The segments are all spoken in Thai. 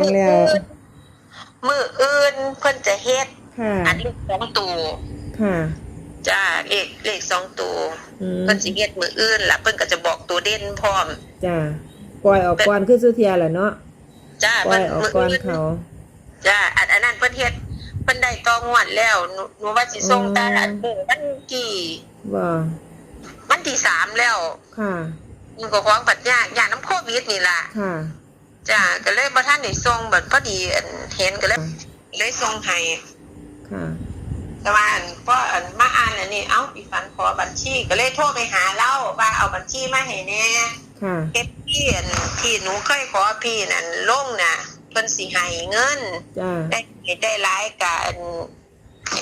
งแล้ว มืออื่นเพิ่นจะเฮ็ด ค่ะ อันเลขสองตัวค่ะ จ้าเลขเลขสองตัวอืมเพิ่นสิเฮ็ดมืออื่นล่ะเพิ่นก็จะบอกตัวเด่นพร้อม จ้าปล่อยออกก่อนคือสุเทียแหละเนาะ จ้าปล่เพิ่อยนออกมือก่อนอื่นเขา จ้าอันอันนั้นเพิ่นเฮ็ดเพิ่นได้ตองวดแล้วหนูหนูว่าสิส่งอืมแต่ละเดือนวันที่บ่วันที่สามแล้วค่ะมันก็ของปัดยากยากน้ำโควิดนี่ล่ะ ค่ะ จ้าก็เลยบ่ทันได้ส่งบัดพอดีอันเห็นก็เลยเลยส่งให้ค่ะแต่ว่าอันพออันมาอ่านอันนี้เอ้าอีฝันขอบัญชีก็เลยโทรไปหาเล่าว่าเอาบัญชีมาให้แน่ค่ะเก็บพี่อันที่หนูเคยขอพี่นั่นลงน่ะเพิ่นสิให้เงินจ้าได้ได้หลายกะอัน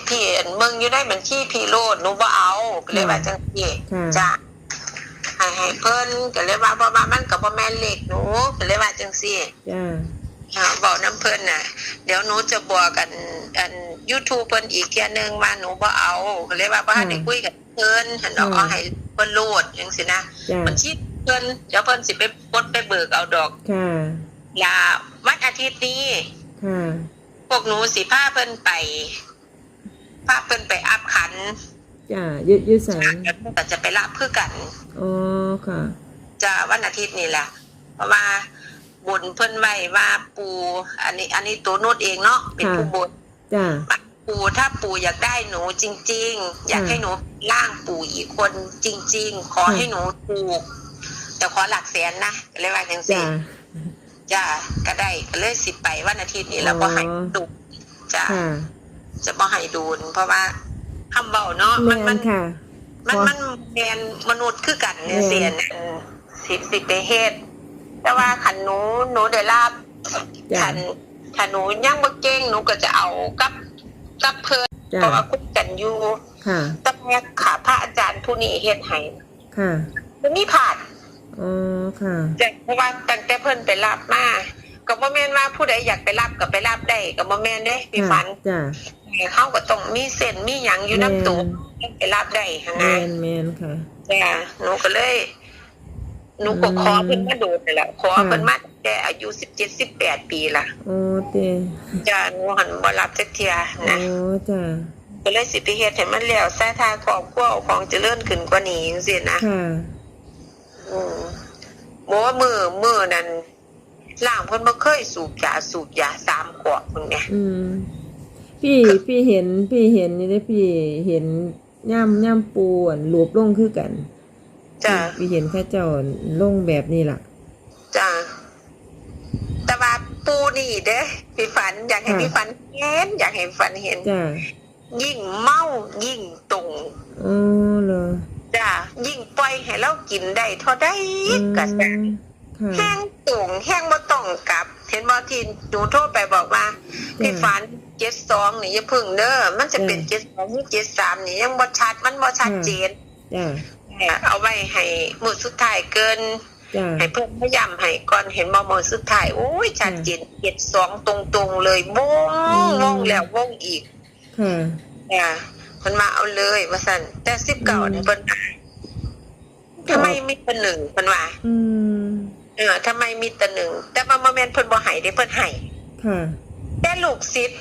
พี่อันเมืองอยู่ได้บัญชีพี่โลดหนูบ่เอาก็เลยว่าจังซี่ค่ะจ้ะ ให้ให้เพิ่นก็เลยว่าเพราะว่ามันก็บ่แม่นเลขหนูก็เลยว่าจังซี่จ้าอ่าบอกน้ำเพิ่นน่ะ เดี๋ยวหนูจะบอกกันอัน YouTube เพิ่นอีกเที่ยหนึงว่าหนูบ่เอาก็เลยว่าบ่ทันได้คุยกับเพิ่นหันเอาเอาให้เพิ่นโลดจังซี่นะจ้าบัญชีเพิ่นเดี๋ยวเพิ่นสิไปกดไปเบิกเอาดอกค่ะลาวันอาทิตย์นี้ ค่ะพวกหนูสิพาเพิ่นไปพาเพิ่นไปอัพขันจ้ายืดยืดสายแล้วเพิ่นก็จะไปรับเพื่อกัน อ๋อค่ะจะวันอาทิตย์นี่แหละเพราะว่าบนเพิ่นไว้ว่าปูอันนี้ อันนี้ตัวโน้ตเองเนาะเป็นผู้บนจ้าปูถ้าปูอยากได้หนูจริง ๆ อยากอืมให้หนูล่างปูอีกคนจริง ๆ ขออืมให้หนูถูก แต่ขอหลักแสนนะก็เลยว่าจังจ้าซี่จ้าก็ได้ก็เลยสิไปวันอาทิตย์นี้แล้วบ่อ๋อให้ดูจ้าค่ะจะบ่ให้ดูนเพราะว่าคำเบาเนาะแมมันมันนค่ะ มันพอมันแมนมนุษย์คือกันเนี่ยแม่นเสียนสิสิไปเฮ็ดแต่ว่าขันหนูหนูได้รับจ้าขันขันหนูยังบ่เก่งหนูก็จะเอากับกับเพิ่นจ้าเพราะว่าคุยกันอยู่ค่ะแต่แม่ขาพระอาจารย์ผู้นี้เฮ็ดให้ค่ะมันมีผ่านอ๋อค่ะแต่เพราะว่าตั้งแต่เพิ่นไปรับมาก็บ่แม่นว่าผู้ใดอยากไปรับก็ไปรับได้ก็บ่แม่นเด้พี่ฝันจ้า เขาก็ต้องมีเส้นมีหยังอยู่น้ำตัวไปรับได้หั่นแมนะนแมนค่ะ จ้ะหนูก็เลยหนูก็ขอเพิ่นมาโดนนี่แหละขอค่ะเพิ่นมาตั้งแต่อายุสิบเจ็ดสิบแปดปีละโอ้เต้จ้ะหนูหันบ่รับจักเทียโอ้นะจ้าก็เลยสิไปเฮ็ดให้มันแล้วสายทางครอบครัวเอาของเจริญขึ้นกว่านี้จังซี่นะ ค่ะ อืมบ่ว่ามือมือนั้นล่างเพิ่นบ่เคยสูบยาสูบยาสามขวดเพิ่นไงอืม พี่พี่เห็นพี่เห็นนี่ได้อพี่เห็นย่ำย่ำปูอันรวบลงคือกันจ้ะพี่เห็นเข้าเจ้าลงแบบนี้ล่ะจ้ะแต่ว่าปูนี่เด้พี่ฝันอยากให้ค่ะพี่ฝันเห็น อยากให้ฝันเห็นจ้ายิ่งเมายิ่งตรงอ๋อเหรอจ้ายิ่งปล่อยให้เรากินได้เท่าได้อืมก็จะค่ะ แห้งตรงแห้งบ่ต้องกลับ เห็นบ่ที่หนูโทรไปบอกว่าพี่ฝันเจ็ดสองนี่อย่าพึ่งเด้อมันจะเป็นเจ็ดสองหรือเจ็ดสามนี่ยังบ่ชัดมันบ่ชัดเจนจ้าเอาไว้ให้มื้อสุดท้ายเกินจ้าให้เพิ่นพยายามให้ก่อนเห็นบ่มื้อสุดท้ายโอ้ยชัดเจนเจ็ดสองตรงๆเลยวงอืมวงแล้ววงอีกค่ะจ้ะเพิ่นมาเอาเลยว่าซั่นแต่สิบเก้าอืมเนี่ยเพิ่นว่าทำไมมีแต่หนึ่งเพิ่นว่าอืม เออทำไมมีแต่หนึ่ง แต่ว่าบ่แม่นเพิ่นบ่ให้เด้เพิ่นให้ค่ะ แต่ลูกศิษย์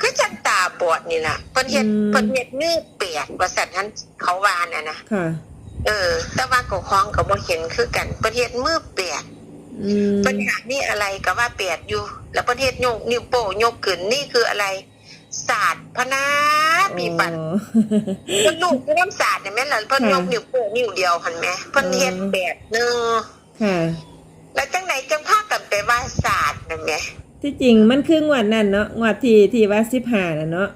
คือจังตาบอดนี่ล่ะเพิ่นเฮ็ดอืม เพิ่นเฮ็ดมือเปียกว่าซั่นท่านเขาว่าน่ะนะค่ะ เออ แต่ว่าก็ของก็บ่เห็นคือกันเพิ่นเฮ็ดมือเปียก อืมเพิ่นอยากนี่อะไรก็ว่าเปียกอยู่ แล้วเพิ่นเฮ็ดยกนิ้วโป้งยกขึ้นนี่คืออะไรศาสตร์พนามีปันอ๋อเพิ่นลูกเพิ่นน้ำสาดเนี่ยแม่นล่ะเพิ่นค่ะ ยกนิ้วโป้งนิ้วเดียวหั่นแหม่เพิ่นเฮ็ดอืมแบบหนึงค่ะ แล้วจังไหนจังพากันไปว่าศาสตร์นั่นแหมที่จริงมันคืองวดนั่นเนาะงวดที่ที่ว่าสิบห้าน่ะเนาะ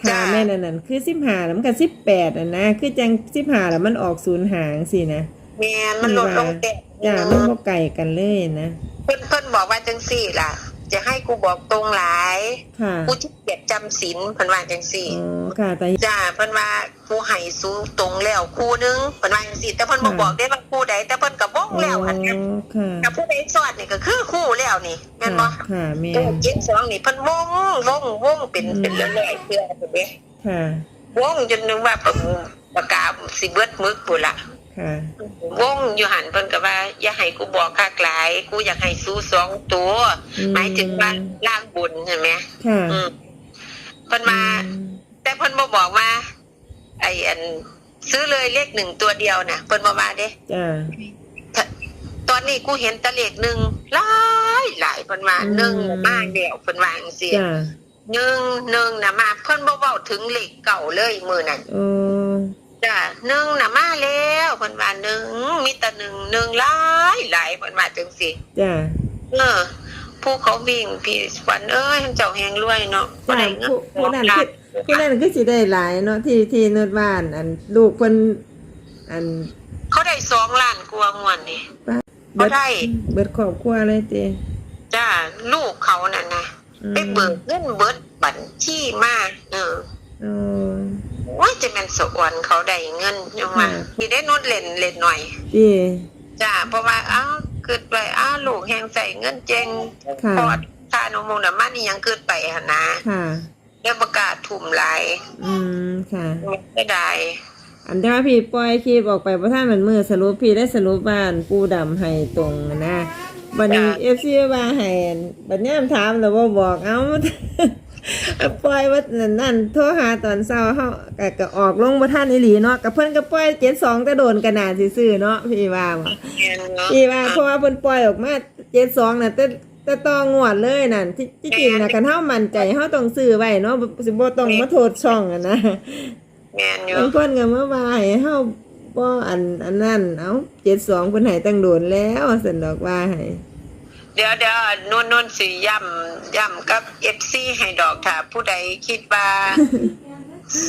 ถาจ้าแม่นั่นนั่นคือสิบห้าแล้วมันก็สิบแปดน่ะนะคือจังสิบห้าแล้วมันออกศูนย์หางสินะแม่นมันลดลงแต่จ้ามันบ่ไก่กันเลยนะเพิ่นเพิ่นบอกว่าจังซี่ล่ะ จะให้กูบอกตรงหลายค่ะกูที่เกียดจำศีลเพิ่นว่าจังซี่อ๋อค่ะแต่จ้าเพิ่นว่ากูให้สูตรงแล้วคู่นึงเพิ่นว่าจังซี่แต่เพิ่นบ่ค่ะบอกได้ว่าคู่ใดแต่เพิ่นก็บอกแล้วอันนี้อ๋อค่ะถ้าผู้ใดสอดนี่ก็คือคู่แล้วนี่แม่นบ่ค่ะแม่เออเจ็ดสองนี่เพิ่นวงวงวงเป็นอืมเป็นเรื่อยๆเพื่อเพิ่นเด้ค่ะวงจนนึกว่าปากปากกาสิเบิดมึกพุ่นล่ะ ค่ะวงอยู่หันเพิ่นก็ว่า อย่าให้กูบอกคักหลาย กูอยากให้สู้สองตัวอืมหมายถึงว่าล่างบุญใช่ไหมค่ะอืมเพิ่นมา แต่เพิ่นบ่บอกว่า ไอ้อัน ซื้อเลยเลขหนึ่งตัวเดียวน่ะเพิ่นบ่มาเด้จ้าถ้าตอนนี้กูเห็นแตะเลขหนึ่งหลายหลายเพิ่นว่าอืมหนึ่งมาเดียวเพิ่นว่าจังซี่จ้าหนึ่งหนึ่งน่ะมา เพิ่นบ่เว้าถึงเลขเก่าเลยมื้อนั้นโอ้ จ้ะหนึ่งน่ะมาแล้วเพิ่นว่าหนึ่งมีแต่หนึ่งหนึ่งหลายหลายเพิ่นว่าจังซี่จ้าเออผู้เขาวิ่งพี่ฝันเอ้ยเจ้าแฮงรวยเนาะบ่จ้าได้เงินผู้ผู้นั้นคือผู้นั้นคือสิได้หลายเนาะที่ที่นวดบ้านอันลูกเพิ่นอันเขาได้สองล้านกว่างวดนี่บ่เบิดได้เบิดครอบครัวเลยติจ้าลูกเขาน่ะนะอืมไปเบิกเงินเบิดบัญชีมาเออโอ้ ว่าจะเป็นสวรรค์เขาได้เงินยังมาค่ะมีได้นุดเล่นเล่นหน่อยติจ้าเพราะว่าอ้าวเกิดไปอ้าวลูกแหงใส่เงินเจงค่ะพอดค่าโนมูลน้ำมันนี่ยังเกิดไปหนนะค่ะเรื่องประกาศทุ่มหลายอืมค่ะไม่ได้อันที่ว่าพี่ปล่อยคลิปออกไปเพราะท่านมันมือสรุปพี่ได้สรุปบ้านปูดำให้ตรงนะบัดนี้เอฟซีว่าให้บัดนี้ถามแล้วว่าบอกเอ้า ปล่อยว่านั่นนั่นโทรหาตอนเช้าเฮาก็ก็ออกลงบ่ทันอีหลีเนาะกับเพิ่นก็ปล่อย72แต่โดนกันนาสิซื้อเนาะพี่ว่าบ่เงินเนาะพี่ว่าเพราะว่าเพิ่นปล่อยออกมา72น่ะแต่แต่ต้องงวดเลยนั่นที่ที่จริงน่ะคันเฮามั่นใจเฮาต้องซื้อไว้เนาะสิบ่ต้องมาโทษช่องอะนะเงินอยู่บางคนก็มาว่าให้เฮาบ่อันอันนั้นเอ้า72เพิ่นให้ตั้งโดนแล้วสันดอกว่าให้ เดี๋ยวเดี๋ยวนุ่นนุ่นสิย่ำย่ำกับเอฟซีให้ดอกถ้าผู้ใดคิดว่า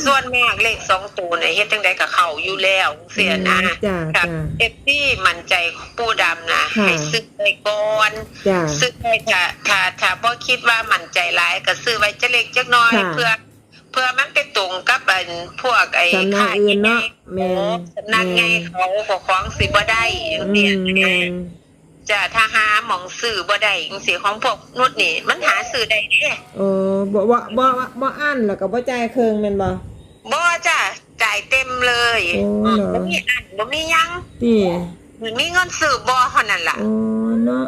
ส่วนมากเลขสองตัวเนี่ยเฮ็ดจังใดกับเขาอยู่แล้วเสียนะจ้าครับจ้าเอฟซีมั่นใจปูดำนะค่ะ ให้ซื้อไปก่อนจ้าซื้อไปถ้าถ้าถ้าบ่คิดว่ามั่นใจหลายก็ซื้อไว้จะเล็กจักน้อย ค่ะ เพื่อ เพื่อมันไปตรงกับอันพวกไอ้สำนักอื่นเนาะแม่นสำนักไงเขาขอของสิบ่ได้จังอืซี่มแม่น จะถ้าหาหมองซื้อบ่ได้จังซี่ของพวกนุดนี่ มันหาซื้อได้เด้โอ้บ่บ่บ่บ่อั้นแล้วก็บ่จ่ายเครื่องแม่นบ่บ่จ้ะจ่ายเต็มเลยโอ้อืมเหรอบ่มีอันบ่มีหยังนี่มีเงินซื้อบ่เท่านั้นล่ะโอ้เนาะ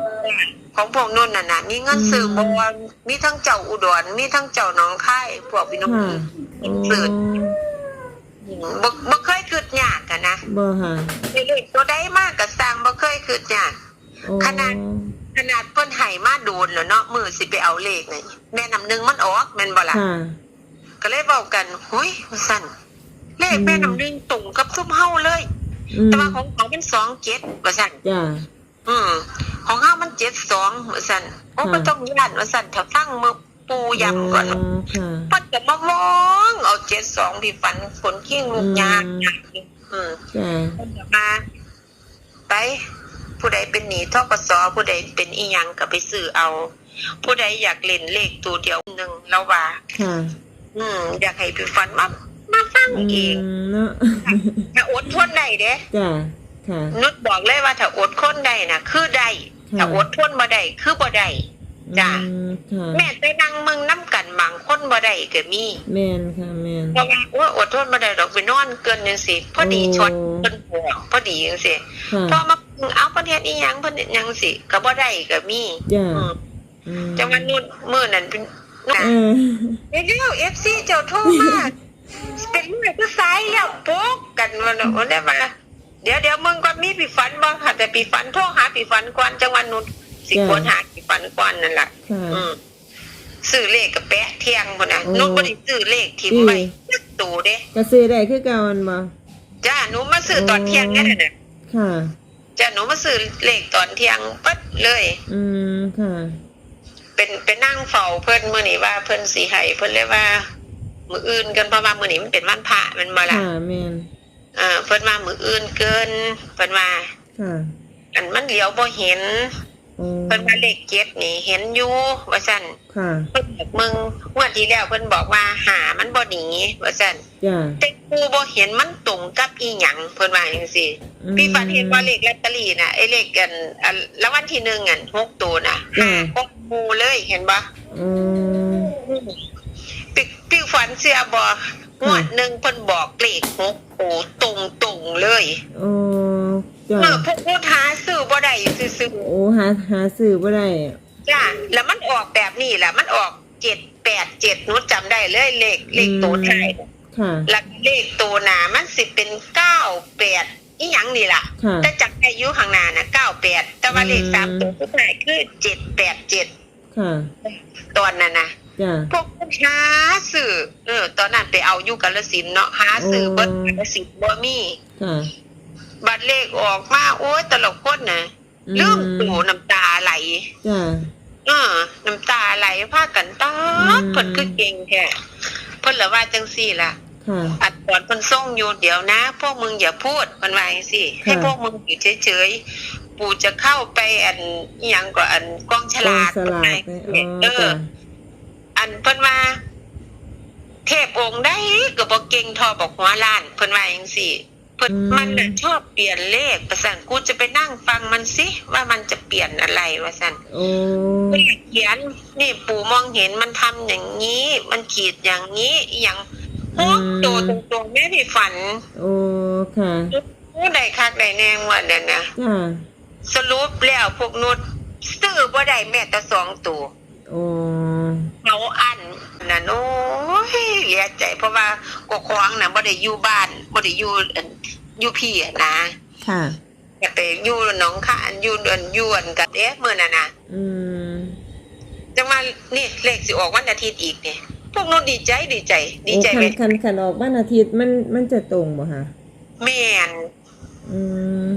ของพวกนุ่นน่ะนะมีเงินซื้อบ่อืมมีทั้งเจ้าอุดรมีทั้งเจ้าหนองคายพวกพี่น้องค่ะโอ้ซื้อบ่บ่เคยคิดยากกันนะบ่ค่ะเลขตัวใดมากก็สร้างบ่ ขนาดขนาดเพิ่นให้มาโดนแล้วเนาะมือสิไปเอาเลขนี่แม่นำหนึงมันออกแม่นบ่ล่ะค่ะ ก็เลยเว้ากันหุยว่าซั่นเลขแม่นำหนึงตรงกับซุมเฮาเลย อืมแต่ว่าของเขาเป็น27ว่าซั่นจ้า อืม ของเฮามัน72ว่าซั่นโอ้ค่ะบ่ต้องย่านว่าซั่นแถวตั้งมือปูย่ำก่อนโค่ะเพิ่นก็มามองเอา72ที่ฝันฝนขี้งูยากอืมยากอืม จ้าเพิ่นก็มาไป ผู้ใดเป็นหนี้ทกสผู้ใดเป็นอีหยังก็ไปซื้อเอา ผู้ใดอยากเล่นเลขตัวเดียวหนึ่งแล้วว่าค่ะอืม อยากให้พี่ฟันมามาฟังอืเองมเนาะถ้าอดทนได้เด้จ้าค่ะนุชบอกเลยว่าถ้าอดทนได้น่ะ คือได้ค่ะถ้าอดทนบ่ได้คือบ่ได้จ้ะอืมค่ะแม่ไปนั่งมึงน้ำกันบางคนบ่ได้ก็มีแม่นค่ะแม่นเพราะว่าโอ้ยอดทนบ่ได้ดอกไปนอนเกินจังซี่พอดีโอ้ช็อตเพิ่นบอกพอดีจังซี่ค่ะพอมา เอาประเทศอีหยังเพิ่นเฮ็ดหยังสิก็บ่ได้ก็มีจ้าอืมอืมจังหวะนู้นมื้อนั้นเป็นเออเดี๋ยว FC เจ้าโทรมาเป็นเมื่อคือสายแล้วปุ๊กกันว่าเนาะว่าได้มาเดี๋ยวเดี๋ยวมึงก็มีปีฝันบ่ค่ะแต่ปีฝันโทรหาปีฝันก่อนจังหวะนู้นสิควรหาปีฝันก่อนนั่นล่ะค่ะอืมซื้อเลขกับแปะเที่ยงพุ่นน่ะโอ้หนูบ่ได้ซื้อเลขทิมอืมไว้จักตูเด้ก็ซื้อได้คือเก่ามันบ่จ้าหนูมาซื้อตอนเที่ยงนั่นน่ะค่ะ จ้าหนูมาซื้อเลขตอนเที่ยงปั๊ดเลย อืมค่ะ เป็นเป็นนั่งเฝ้าเพิ่นมื้อนี้ว่าเพิ่นสิให้เพิ่นเลยว่า มื้ออื่นกันเพราะว่ามื้อนี้มันเป็นวันพระแมันบ่ล่ะค่ะแม่นเออเพิ่นว่ามื้ออื่นเกินเพิ่นว่าค่ะอันมันเหลียวบ่เห็นโอ้ เพิ่นว่าเลขเจ็ดนี่ เห็นอยู่ว่าซั่นค่ะเพิ่นบอกมึงงวดที่แล้วเพิ่นบอกว่าหามันบ่หนีว่าซั่นจ้าแต่กูบ่เห็นมันตรงกับอีหยังเพิ่นว่าจังซี่อืมพี่ฝันเห็นว่าเลขลอตเตอรี่น่ะไอ้เลขกันอันรางวัลที่หนึ่งอันหกตัวน่ะจ้าก็มูเลยเห็นบ่อืมพี่พี่ฝันเสียบ่งวดหนึ่งเพิ่นบอกเลขหกโอ้ตรงตรงๆเลยโอ้ จ้าเออพวกผู้หาซื้อบ่ได้ซื้อโอ้หาหาซื้อบ่ได้ๆจ้าแล้วมันออกแบบนี้แหละมันออกเจ็ดแปดเจ็ดนุชจำได้เลยเลขเลขตัวท้ายค่ะแล้วเลขตัวหนามันสิเป็นเก้าแปดอีหยังนี่ล่ะ ค่ะ แต่จักอายุข้างหน้าน่ะเก้าแปดแต่ว่าเลขอืมสามตัวสุดท้ายคือเจ็ดแปดเจ็ดค่ะตอนนั้นนะจ้าพวกผู้หาสื่อเออ ตอนนั้นไปเอาอยู่กาลสินธุ์เนาะหาสื่อโอ้ เบิ้กาลสินธุ์บ่มี ค่ะ บัตรเลขออกมาโอ้ยตลกคนน่ะลืมตูน้ำตาไหลจ้าเออน้ำตาไหลพากันตาอืมเพิ่นคือเก่งแท้เพิ่นละว่าจังซี่ล่ะค่ะอัดก่อนเพิ่นส่งอยู่เดี๋ยวนะ พวกมึงอย่าพูดมันว่าจังซี่ ให้ค่ะพวกมึงอยู่เฉยๆปู่จะเข้าไปอันอิหยังก็อันกองฉกองลากสลากไปไปอ๋อเออจ้าอันเพิ่นว่าเทพองค์ได้ก็บ่เก่งเทอบอกหัวล้านเพิ่นว่าจังซี่ เพิ่นมันน่ะชอบเปลี่ยนเลขประสันกูจะไปนั่งฟังมันสิว่ามันจะเปลี่ยนอะไรว่าซั่นโอ้เเขียนนี่ปู่มองเห็นมันทำอย่างนี้ มันขีดอย่างนี้อหย่างโอ้ตัวตรงๆแม่ที่ฝันโอ้ค่ะโอ้ได้คักได้แนงว่าเด่นนะจ้าสรุปแล้วพวกนุชซื้อบ่ได้แม้แต่สองตัว โอ้เขาอันน่ะโอ้ยเหลียใจ เพราะว่ากควางน่ะบ่ได้อยู่บ้านบ่ได้อยู่อั่นอยู่พี่อะนะค่ะแต่ไปอยู่หนองขานอยู่เดือนยวนกับเอ๊ะมื้อนั้นน่ะอืมจังมานี่เลขสิออกวันอาทิตย์อีกนี่พวกนุชดีใจดีใจ ดีโอ้ใจคัไหมนคันคันออกบ้านอาทิตย์มันมันจะตรงบ่คะแม่นอืม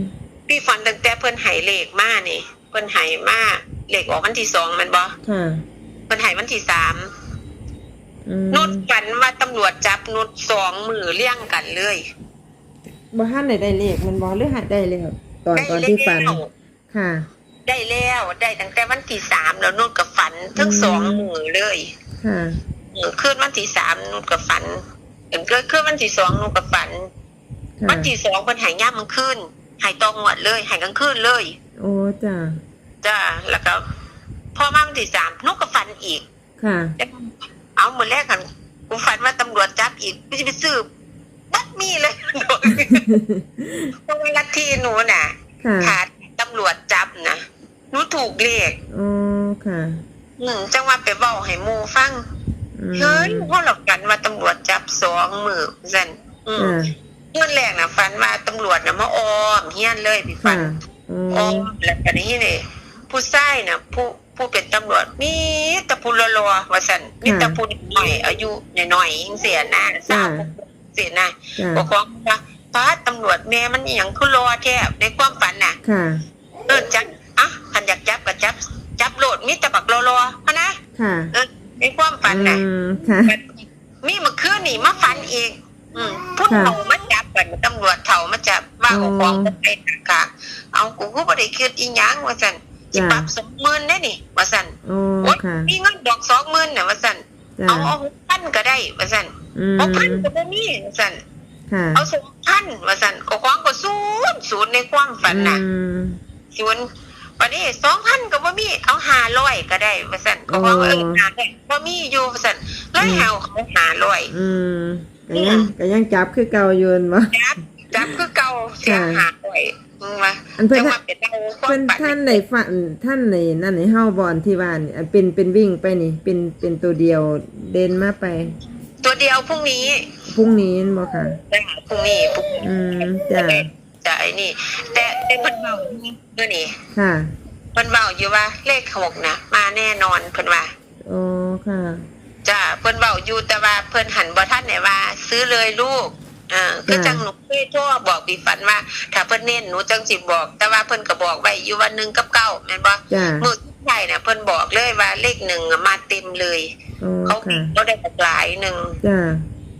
พี่ฝันตั้งแต่เพิ่นให้เลขมานี่ เพิ่นให้มาเลขออกวันที่สองแมันบ่ค่ะเพิ่นให้วันที่สามอืมนุชฝันว่าตำรวจจับนุชสองมือเลี้ยงกันเลยบ่ทันได้ได้เลขมันบ่หรือหาได้แล้วตอนตอนที่ฝันได้แล้วค่ะ ได้แล้วได้ตั้งแต่วันที่สามแล้วนุชกับฝันทั้งอืมสองมือเลยค่ะ เออคืนวันที่สามนุชกับฝันเออคืนคืนวันที่สองนุชกับฝัน ค่ะ วันที่สองเพิ่นใหายย่ามมันขึ้นใหายตองหวดเลยใหายกลางคืนเลย โอ้จ้าจ้าแล้วก็พอมาวันที่สามนุชกับฝันอีก ค่ะ เอามือแรกกันกูฝันว่าตำรวจจับอีกกูจะไปสืบบัดมีเลยเพราะว่าลัทธิหนูน่ะค่ะขาดตำรวจจับนะหนูถูกเลขโอ้ค่ะอืมจังว่าไปเบ้าให้หมูฟังอืมเฮ้ยพ่อหลอกกันว่าตำรวจจับสองมือสันอืมค่ะเมื่อแรกน่ะฝันว่าตำรวจน่ะมาออมเฮียนเลยพี่ฝัค่ะน โอ้ออมแล้วก็นี้นี่ผู้ชายน่ะ ผู้ผู้เป็นตำรวจมีแต่ผู้รอๆว่าสันมีแต่ผู้หน่อยอายุหน่อยๆยังเสียหน้าสาวเสียหน้าจ้าบอกว่าป้าตำรวจแม่มันอหย่างคือรอแทบในความฝันน่ะค่ะ เออจับอะคันอยากจับก็จับ จับโหลดมีแต่บักรอรอๆมานะค่ะเออในความฝันน่ะ อืมค่ะ มีเมื่อคืนนี่มาฝันอีก อืมผู้ค่ะเฒ่ามาจับกันตำรวจเฒ่ามาจับว่าอ๋อเอาของไปค่ะ เอากูก็บ่ได้คิดอีหยังว่าซั่นสิจ้ะปรับสองหมื่นได้นี่ว่าซั่นโอ้โอ๊ยค่ะมีเงินดอกสองหมื่นน่ะว่าซั่นจ้าเอาเอาหกพันก็ได้ว่าซั่นอืมหกพันก็บ่มีว่าซั่นค่ะเอาสองพันว่าซั่นก็ของก็ศูนย์ศูนย์ในความฝันน่ะอืมศูนย์วันนี้สองพันก็บ่มีเอาห้าร้อยก็ได้ว่าซั่นก็ว่าเออหาได้บ่มีอยู่ว่าซั่นแล้วให้เอาเขาห้าร้อยอืมก็ยังก็ยังจับคือเก่าอยู่นั่นบ่จับจับคือเก่าเสียหาร้อย มึงว่าอันเพิ่นจังว่าเป็นเอาควาเพิ่มนฝันท่านได้ฝันท่านในนั่นในเฮาบอนที่ว่านี่อันเป็นเป็นวิ่งไปนี่ เป็นเป็นตัวเดียวเดินมาไปตัวเดียวพรุ่งนี้พรุ่งนี้นั่นบ่ค่ะจ้ะพรุ่งนี้พรุ่งนี้อืมจ้ะจะไอ้นี่ แต่แต่เพิ่นเว้าอยู่นี่ค่ะเพิ่นเว้าอยู่ว่าเลขหกนะมาแน่นอนเพิ่นว่า โอ้ค่ะ จ้าเพิ่นเว้าอยู่แต่ว่าเพิ่นหันบ่ทันได้ว่า ซื้อเลยลูกเออคือจังหนูเคยโทรบอกพี่ฝันว่าถ้าเพิ่นเน้นหนูจังสิบอก แต่ว่าเพิ่นก็บอกไว้อยู่ว่าหนึ่งกับเก้าแม่นบ่จ้ะมือสุดท้ายน่ะเพิ่นบอกเลยว่าเลขหนึ่งอะมาเต็มเลยโอ้เขาค่ะเขาได้หลายหนึ่งจ้ะ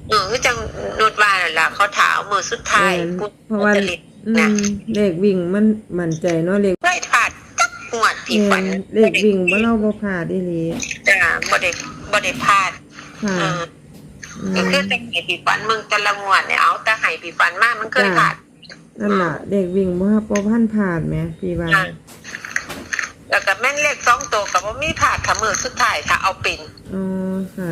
เออคือจังนุดว่านั่นล่ะเขาถามมือสุดท้ายแม่นพูดเพราะว่าจริตอืนะมเลขวิ่งมันมั่นใจเนาะเลขไม่ผ่านจักหวดพี่ฝันเลขวิ่งบ่เราบ่พลาดอีหลีจ้าบ่ได้บ่ได้พลาดค่ะเอออื ก็มคือจังให้พี่ฝันมึงแต่ละงวดเนี่ยเอาแต่ให้พี่ฝันมากมันเคยจ้ะผ่านนั่นล่ะเลขวิ่งบ่ฮับบ่พันผ่านแหมพี่ว่าอ่าแล้วก็แม่นเลขสองตัวกับว่ามีผ่านถ้ามือสุดท้ายถ้าเอาเป็นอ๋อค่ะ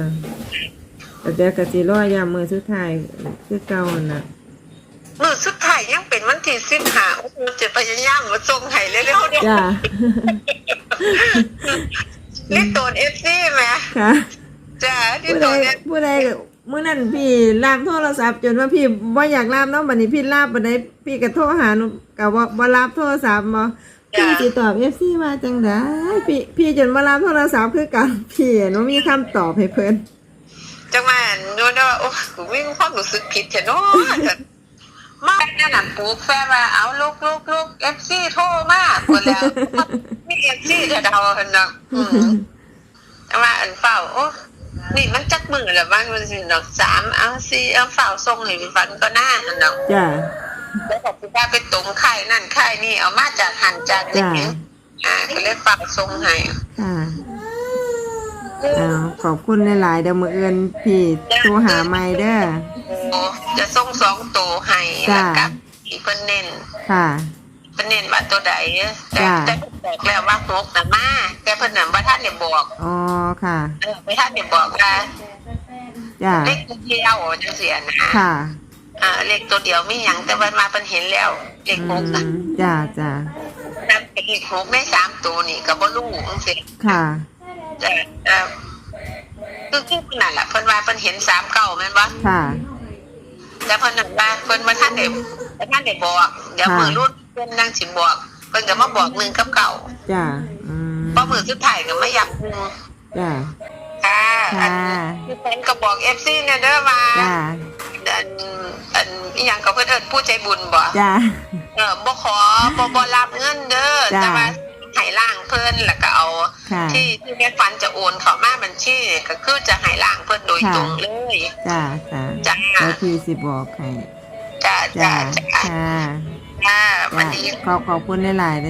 แต่เดี๋ยวก็สิรอยามมือสุดท้ายคือเก่านั่นน่ะมือสุดท้ายยังเป็นวันที่สิบห้าโอ้โหจะพยายามมาส่งให้เร็วๆเนี่ยจ้าเรียกตัวเอฟซีไหมค่ะจ้าที่ผู้ตัใดวเนี่ยผู้ใด ก็มื้อนั้นพี่ลามโทรศัพท์จนว่าพี่บ่อยากลามเนาะบัดนี้พี่ลามบัดนี้พี่ก็โทรหาหนูก็บ่บ่รับโทรศัพท์บ่พี่สิตอบ FC ว่าจังได๋พี่พี่จนบ่รับโทรศัพท์คือกันพี่หนูมีคำตอบให้เพิ่นจังหวะนู้นว่าโอ้กูมีความรู้สึกผิดเถอะเนาะมาแนะนำปลูกแฟนว่าเอาลูกลูกลูกเอฟซีโทรมาหมดแล้วมีเอฟซีเถอะเดาเนาะอืมแต่ว่าอันเฝ้าโอ้ นี่มันจักมือแล้วบ้างมันสิดอกสามเอาสี่เอาเฝ้าส่งให้พี่ฟันก็น่าเนาะจ้าแล้วก็คือว่าไปตรงไข่นั่นไข่นี่เอามาจากหันจากนี่อ่าก็เลยฝากส่งให้ค่ะอ้าวขอบคุณหลายๆเดี๋ยวมื้ออื่นพี่โทรหาใหม่เด้อโอ้จะส่งสองตัวให้จ้าแล้วก็อีเพิ่นเน้นค่ะเพิ่นเน้นว่าตัวใดแต่จ้าแต่ บอกแล้วว่าหกน่ะมาแต่เพิ่นน่ะว่าท่านได้บอกอ๋อค่ะ เออไม่ท่านได้บอกว่าจ้าเลขตัวเดียวจังซี่นะค่ะ อ่าเลขตัวเดียวมีหยังแต่ว่ามาเพิ่นเห็นแล้วเลขหกน่ะอืมจ้าจ้านำเลขหกในสามตัวนี่ก็บ่รู้จังซี่ค่ะแต่เอ่อคือคือเพิ่นนั่นแหละเพิ่นว่าเพิ่นเห็นสามเก้าแม่นบ่ค่ะแต่เพิ่นนั่นว่าเพิ่นว่าท่านได้บ่ท่านได้บอกเดี๋ยวค่ะมือรุ่นเพิ่นนั่งสิบอก เพิ่นก็มาบอกหนึ่งกับเก่าจ้าอืมพอมือสุดท้ายก็มาอยากหนึ่งจ้าค่ะอัค่ะนคือเพิ่นก็บอก FC เนี่ยเด้อว่าจ้าอันอันอีหยังก็เพิ่นเอิ้นผู้ใจบุญบ่จ้า เออบ่ขอบ่บ่รับเงินเด้อจ้ะ แต่ว่าให้ล่างเพิ่นแล้วก็เอา ค่ะที่ที่แม่ฟันจะโอนเข้ามาบัญชีก็คือจะให้ล่างเพิ่นโดยค่ะตรงเลยจ้าจ้าจ้าแล้วพี่สิบอกให้จ้าจ้าจ้าจ้า ค่ะจ้าวัจ้านนี้ขอบขอบคุณหลายๆเล